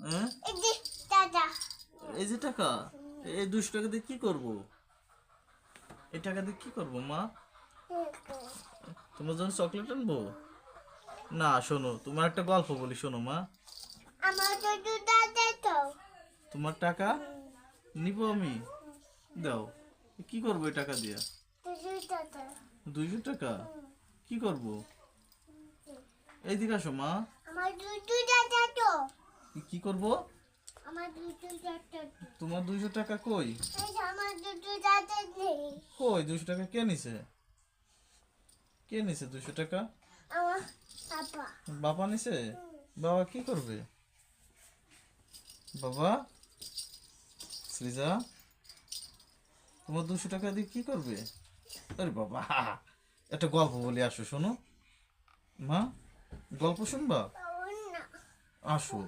হ্যাঁ? এই যে টাকা। এই দুশো টাকা? দিয়ে কি করব? এই টাকা দিয়ে কি করব মা? তোমার জন্য চকলেট আনব? না শোনো তোমার একটা গল্প বলি শোনো মা। তোমার টাকা নিব আমি? দাও। কি করব এই টাকা দিয়ে? দুইশো টাকা। কি করব? এইদিকে আসো মা। আমার দু দু দাদা তো। কি করব? আমার দাদা তোমার দুইশো টাকা কই? আমার দাদা নেই। কই দুশো টাকা কে নিছে? কে নিছে দুশো টাকা? আমার পাপা বাবা নিছে? বাবা কি করবে? বাবা? সৃজা তোমার দুশো টাকা দিয়ে কি করবে? আরে বাবা একটা গল্প বলি আসো শোনো। মা গল্প শুনবা? আসো।